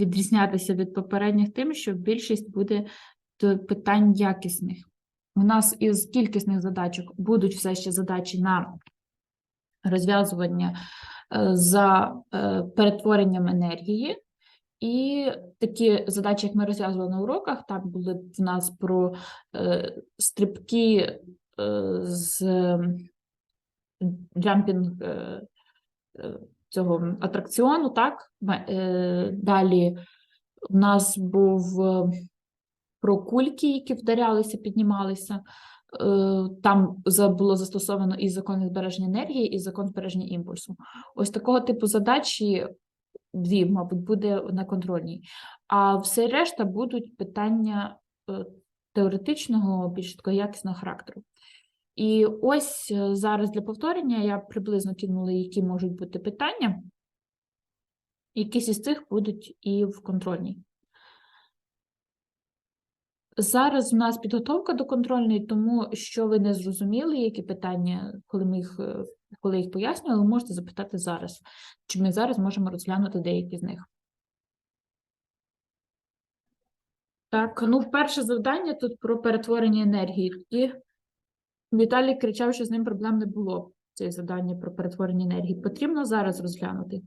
відрізнятися від попередніх тим, що більшість буде т- питань якісних. У нас із кількісних задачок будуть все ще задачі на розв'язування е, за е, перетворенням енергії. І такі задачі, як ми розв'язували на уроках, там були в нас про е, стрибки е, з джампінг е, е, цього атракціону, так? Е, Далі в нас був е, про кульки, які вдарялися, піднімалися. Е, Там було застосовано і закон збереження енергії, і закон збереження імпульсу. Ось такого типу задачі дві, мабуть, буде на контрольній. А все решта будуть питання теоретичного, більш такого якісного характеру. І ось е, зараз для повторення я приблизно кинула, які можуть бути питання. Якісь із цих будуть і в контрольній. Зараз у нас підготовка до контрольної, тому що ви не зрозуміли, які питання, коли ми їх, е, коли їх пояснювали, можете запитати зараз. Чи ми зараз можемо розглянути деякі з них? Так, ну перше завдання тут про перетворення енергії. І Віталій кричав, що з ним проблем не було. Це завдання про перетворення енергії. Потрібно зараз розглянути,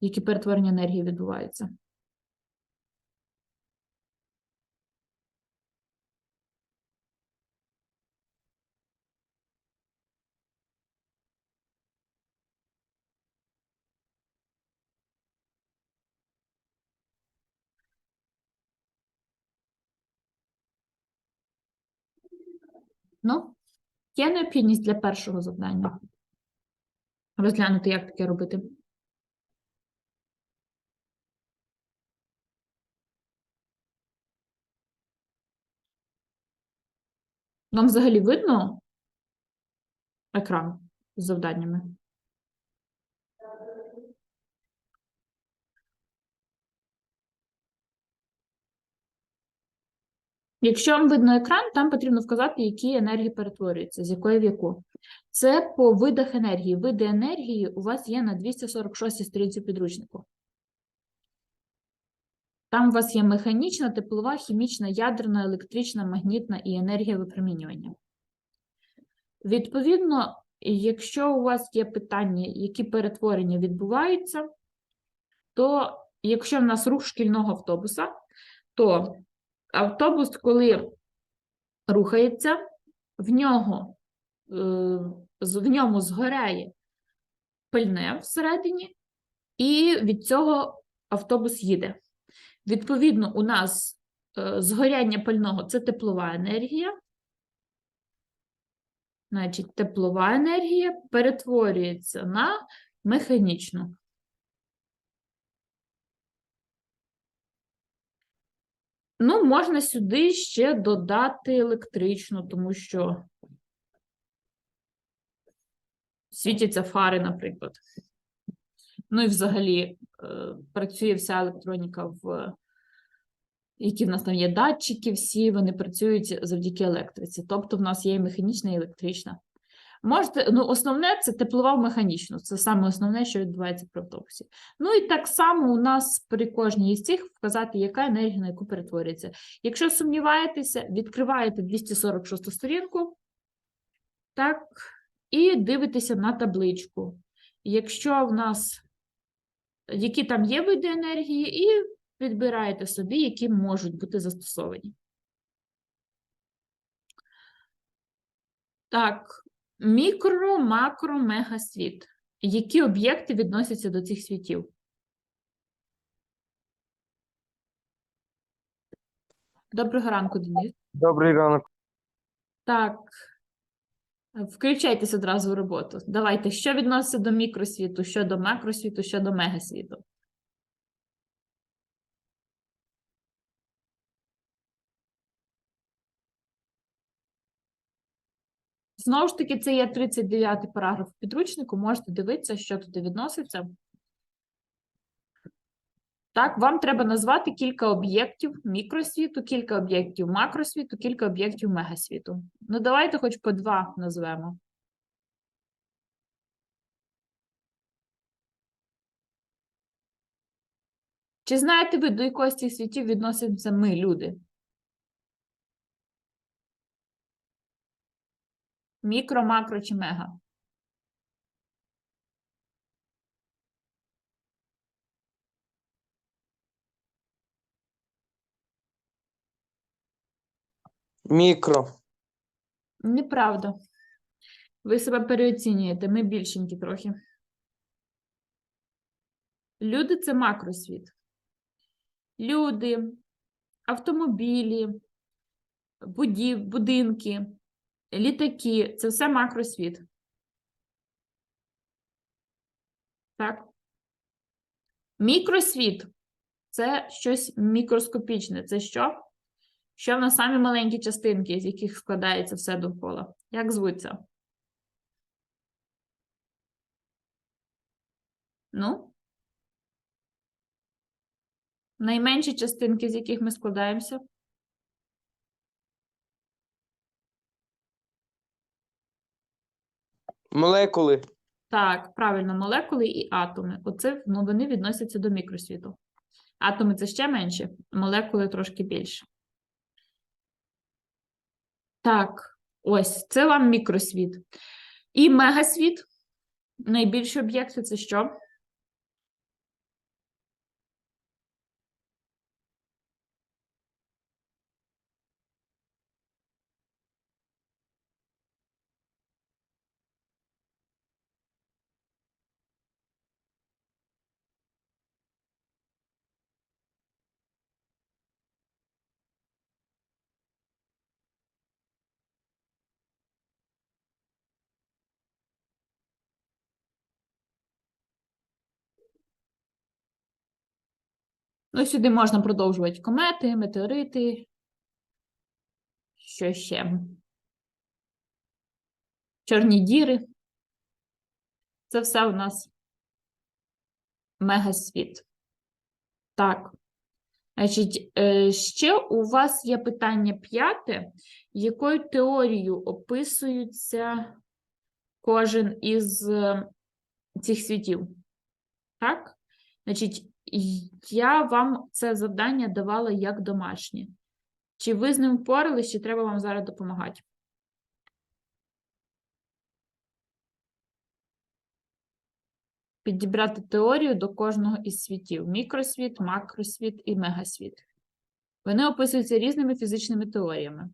які перетворення енергії відбуваються. Ну, є необхідність для першого завдання. Розглянути, як таке робити. Вам взагалі видно екран з завданнями? Якщо вам видно екран, там потрібно вказати, які енергії перетворюються, з якої в яку. Це по видах енергії. Види енергії у вас є на 246 сторінці підручнику. Там у вас є механічна, теплова, хімічна, ядерна, електрична, магнітна і енергія випромінювання. Відповідно, якщо у вас є питання, які перетворення відбуваються, то якщо в нас рух шкільного автобуса, то автобус, коли рухається, в нього, е, в ньому згоряє пильне всередині, і від цього автобус їде. Відповідно, у нас е, згоряння пального це теплова енергія. Значить, теплова енергія перетворюється на механічну. Ну, можна сюди ще додати електричну, тому що світяться фари, наприклад. Ну і взагалі е, працює вся електроніка в які в нас там є датчики, всі вони працюють завдяки електриці. Тобто в нас є і механічна, і електрична. Можете, ну, основне це теплова в механічну. Це саме основне, що відбувається при автобусі. Ну і так само у нас при кожній із цих вказати, яка енергія на яку перетворюється. Якщо сумніваєтеся, відкриваєте 246 сторінку, так, і дивитеся на табличку. Якщо в нас які там є види енергії, і відбираєте собі, які можуть бути застосовані. Так, мікро, макро, мегасвіт. Які об'єкти відносяться до цих світів? Доброго ранку, Денис. Добрий ранок. Так, включайтесь одразу в роботу. Давайте, що відноситься до мікросвіту, що до макросвіту, що до мегасвіту? Знову ж таки, це є 39 параграф підручнику, можете дивитися, що туди відноситься. Так, вам треба назвати кілька об'єктів мікросвіту, кілька об'єктів макросвіту, кілька об'єктів мегасвіту. Ну, давайте хоч по два назвемо. Чи знаєте ви, до якого з цих світів відносимося ми, люди? Мікро, макро чи мега? Мікро. Неправда. Ви себе переоцінюєте, ми більшенькі трохи. Люди це макросвіт. Люди, автомобілі, будів, будинки, літаки це все макросвіт. Так. Мікросвіт це щось мікроскопічне. Це що? Що в нас самі маленькі частинки, з яких складається все довкола. Як звуться? Ну? Найменші частинки, з яких ми складаємося? Молекули. Так, правильно, молекули і атоми. Оце ну, вони відносяться до мікросвіту. Атоми це ще менше, молекули трошки більше. Так, ось це вам мікросвіт. І мегасвіт. Найбільші об'єкти це що? Ну, сюди можна продовжувати комети, метеорити. Що ще? Чорні діри. Це все у нас мегасвіт. Так. Значить, е, ще у вас є питання п'яте, якою теорією описується кожен із е, цих світів? Так? Значить, я вам це завдання давала як домашнє. Чи ви з ним впорались, чи треба вам зараз допомагати? Підібрати теорію до кожного із світів: мікросвіт, макросвіт і мегасвіт. Вони описуються різними фізичними теоріями.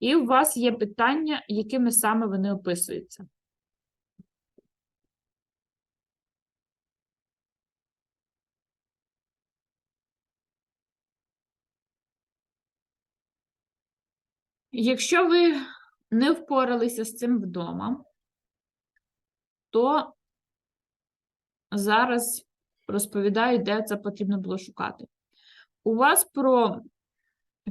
І у вас є питання, якими саме вони описуються. Якщо ви не впоралися з цим вдома, то зараз розповідаю, де це потрібно було шукати. У вас про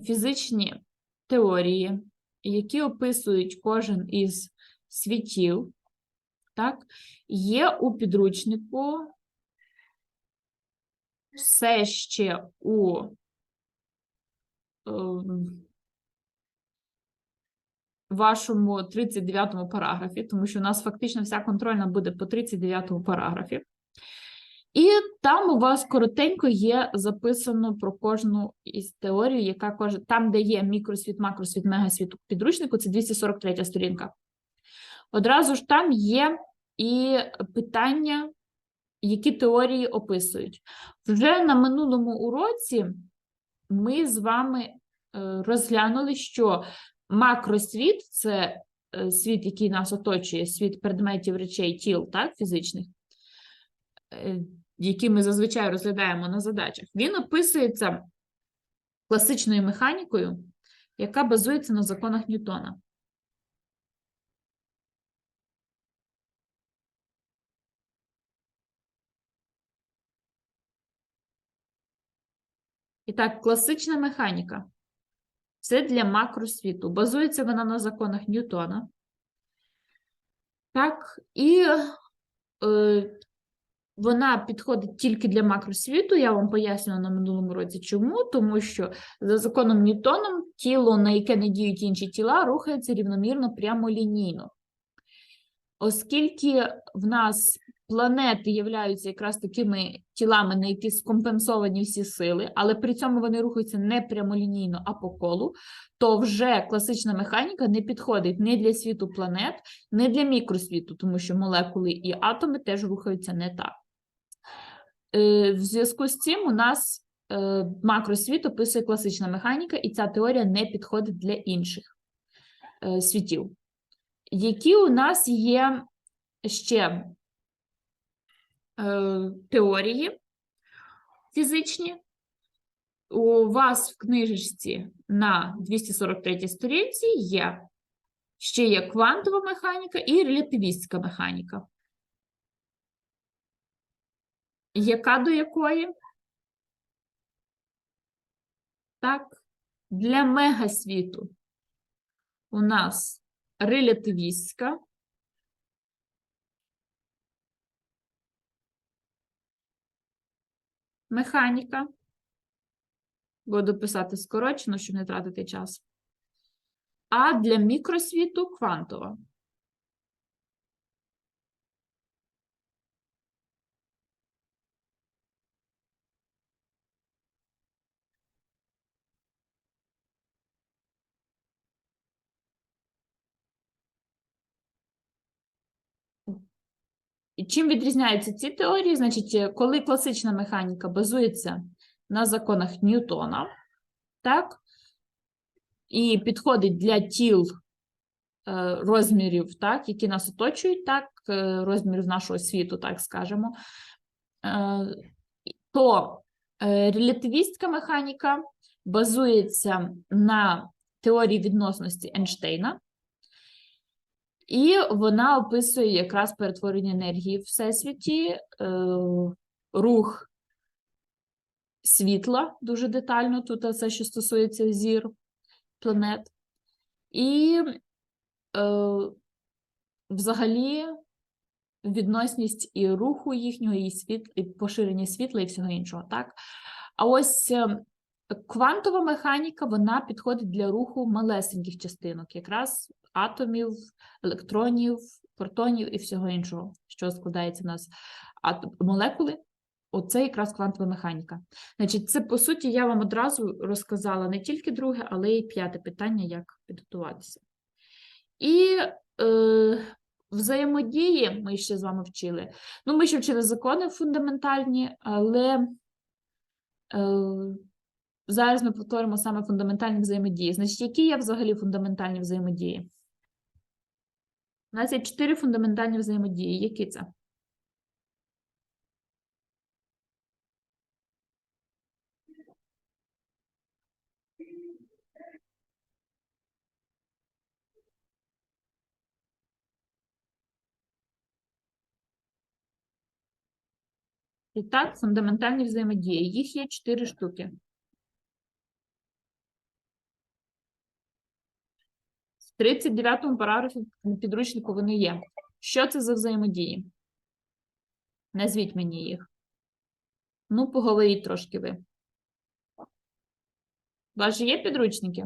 фізичні теорії, які описують кожен із світів, так, є у підручнику все ще у ем, вашому 39-му параграфі, тому що у нас фактично вся контрольна буде по 39-му параграфі. І там у вас коротенько є записано про кожну із теорій, яка кожен, там, де є мікросвіт, макросвіт, мегасвіт у підручнику, це 243 сторінка. Одразу ж там є і питання, які теорії описують. Вже на минулому уроці ми з вами е, розглянули, що макросвіт це е, світ, який нас оточує, світ предметів, речей, тіл, так, фізичних, е, які ми зазвичай розглядаємо на задачах. Він описується класичною механікою, яка базується на законах Ньютона. І так, класична механіка. Це для макросвіту. Базується вона на законах Ньютона. Так, і е, вона підходить тільки для макросвіту. Я вам пояснювала на минулому році, чому. Тому що за законом Ньютоном тіло, на яке не діють інші тіла, рухається рівномірно прямолінійно. Оскільки в нас планети являються якраз такими тілами, на які скомпенсовані всі сили, але при цьому вони рухаються не прямолінійно, а по колу, то вже класична механіка не підходить ні для світу планет, ні для мікросвіту, тому що молекули і атоми теж рухаються не так. Е, В зв'язку з цим у нас е, макросвіт описує класична механіка, і ця теорія не підходить для інших е, світів. Які у нас є ще теорії фізичні? У вас в книжечці на 243 сторінці є ще є квантова механіка і релятивістська механіка. Яка до якої? Так, для мегасвіту у нас релятивістська. Механіка. Буду писати скорочено, щоб не тратити час. А для мікросвіту квантова. І чим відрізняються ці теорії? Значить, е, коли класична механіка базується на законах Ньютона, так, і підходить для тіл е, розмірів, так, які нас оточують, так, е, розмірів нашого світу, так скажемо, то релятивістська механіка базується на теорії відносності Ейнштейна, і вона описує якраз перетворення енергії в всесвіті, е, рух світла дуже детально, тут все, що стосується зір, планет. І е, взагалі відносність і руху їхнього, і, світ, і поширення світла, і всього іншого. Так? А ось е, квантова механіка вона підходить для руху малесеньких частинок, якраз атомів, електронів, протонів і всього іншого, що складається в нас молекули. Оце якраз квантова механіка. Значить, це по суті я вам одразу розказала не тільки друге, але й п'яте питання, як підготуватися. І е, взаємодії ми ще з вами вчили. Ну, ми ще вчили закони фундаментальні, але е, зараз ми повторимо саме фундаментальні взаємодії. Значить, які є взагалі фундаментальні взаємодії? У нас є чотири фундаментальні взаємодії. Які це? І так, фундаментальні взаємодії. Їх є чотири штуки. В 39-му параграфі підручнику вони є. Що це за взаємодії? Назвіть мені їх. Ну, поговоріть трошки ви. У вас же є підручники?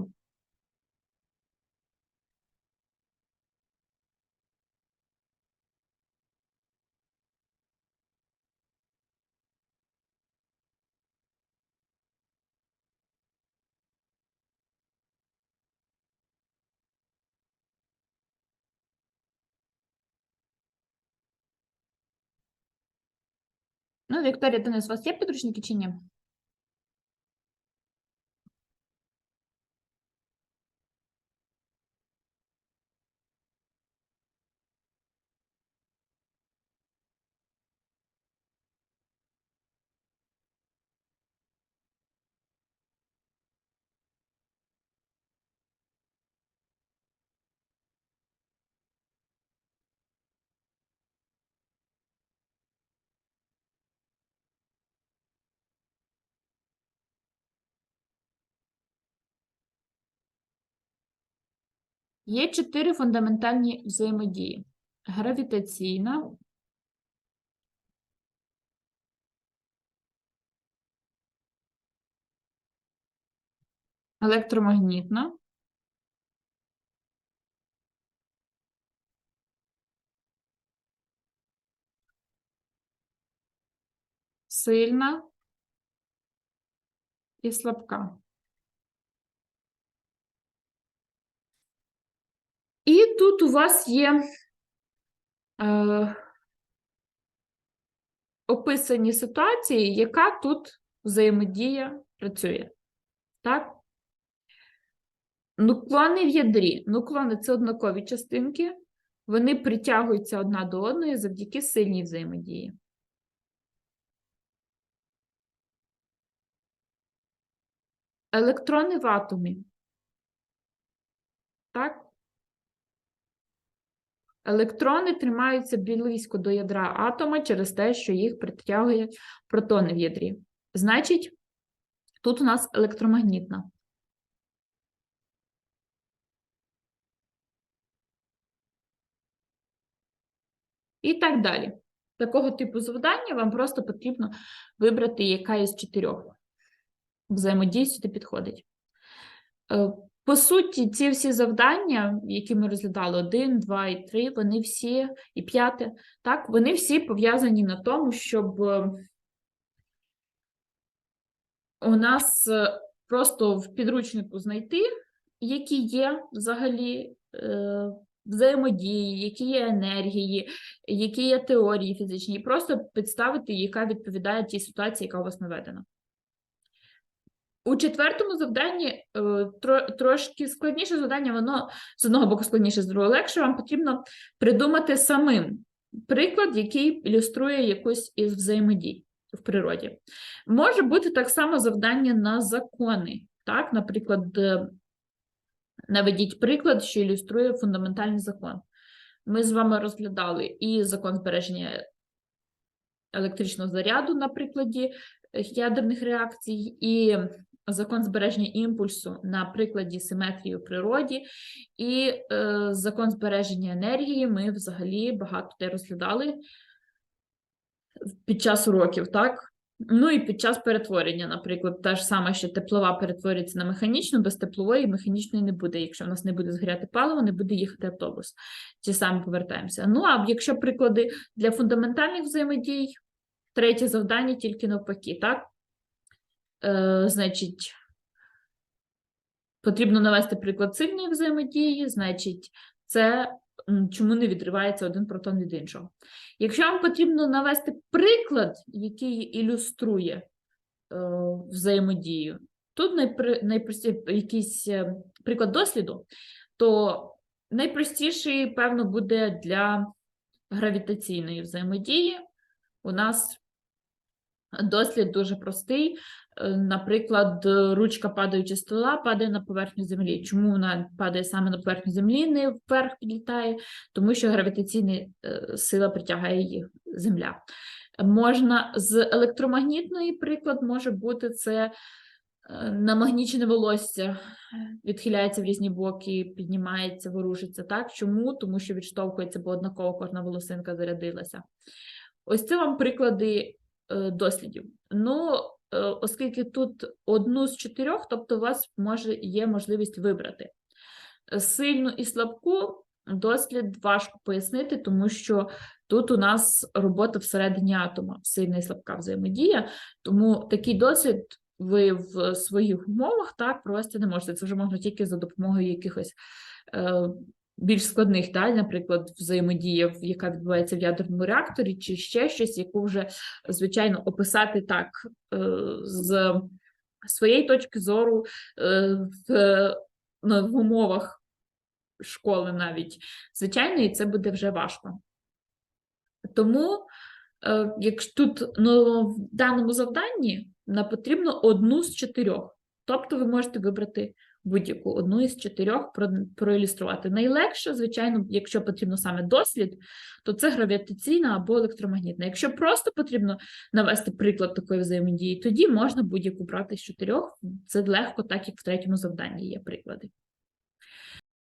Ну, Вікторія, Денис, у вас є підручники чи ні? Є чотири фундаментальні взаємодії: гравітаційна, електромагнітна, сильна. І слабка. І тут у вас є е, описані ситуації, яка тут взаємодія працює. Так? Нуклони в ядрі. Нуклони це однакові частинки, вони притягуються одна до одної завдяки сильній взаємодії. Електрони в атомі. Так? Електрони тримаються близько до ядра атома через те, що їх притягує протони в ядрі. Значить, тут у нас електромагнітна. І так далі. Такого типу завдання вам просто потрібно вибрати, яка із чотирьох взаємодій підходить. По суті, ці всі завдання, які ми розглядали, один, два і три, вони всі, і п'яте, так, вони всі пов'язані на тому, щоб е, у нас е, просто в підручнику знайти, які є взагалі е, взаємодії, які є енергії, які є теорії фізичні, і просто підставити, яка відповідає тій ситуації, яка у вас наведена. У четвертому завданні е, тро- трошки складніше завдання, воно з одного боку складніше, з другого легше. Вам потрібно придумати самим приклад, який ілюструє якусь із взаємодій в природі. Може бути так само завдання на закони. Так, наприклад, е, наведіть приклад, що ілюструє фундаментальний закон. Ми з вами розглядали і закон збереження електричного заряду на прикладі е, ядерних реакцій, і закон збереження імпульсу на прикладі симетрії у природі, і е, закон збереження енергії ми взагалі багато де розглядали під час уроків, так? Ну і під час перетворення, наприклад, те ж саме, що теплова перетворюється на механічну, без теплової механічної не буде. Якщо в нас не буде згоряти паливо, не буде їхати автобус. Ті самі повертаємося. Ну, а якщо приклади для фундаментальних взаємодій, третє завдання тільки навпаки, так? Е, значить, потрібно навести приклад сильної взаємодії, значить, це чому не відривається один протон від іншого. Якщо вам потрібно навести приклад, який ілюструє е, взаємодію, тут найпри, найпрості, якийсь е, приклад досліду, то найпростіший, певно, буде для гравітаційної взаємодії. У нас дослід дуже простий. Е, Наприклад, ручка падаючи стола падає на поверхню землі. Чому вона падає саме на поверхню землі, не вверх підлітає? Тому що гравітаційна е, сила притягає її земля. Можна з електромагнітної приклад може бути це е, намагнічене волосся відхиляється в різні боки, піднімається, ворушиться. Так? Чому? Тому що відштовхується, бо однаково кожна волосинка зарядилася. Ось це вам приклади дослідів. Ну, е, оскільки тут одну з чотирьох, тобто у вас може є можливість вибрати. Сильну і слабку дослід важко пояснити, тому що тут у нас робота всередині атома, сильна і слабка взаємодія, тому такий дослід ви в своїх умовах так провести не можете. Це вже можна тільки за допомогою якихось е, більш складних, да, наприклад, взаємодія, яка відбувається в ядерному реакторі, чи ще щось, яку вже, звичайно, описати так е, з своєї точки зору е, в, в умовах школи навіть, звичайно, і це буде вже важко. Тому, е, якщо тут ну, в даному завданні нам потрібно одну з чотирьох. Тобто ви можете вибрати будь-яку одну із чотирьох про- проілюструвати. Найлегше, звичайно, якщо потрібно саме дослід, то це гравітаційна або електромагнітна. Якщо просто потрібно навести приклад такої взаємодії, тоді можна будь-яку брати з чотирьох. Це легко, так як в третьому завданні є приклади.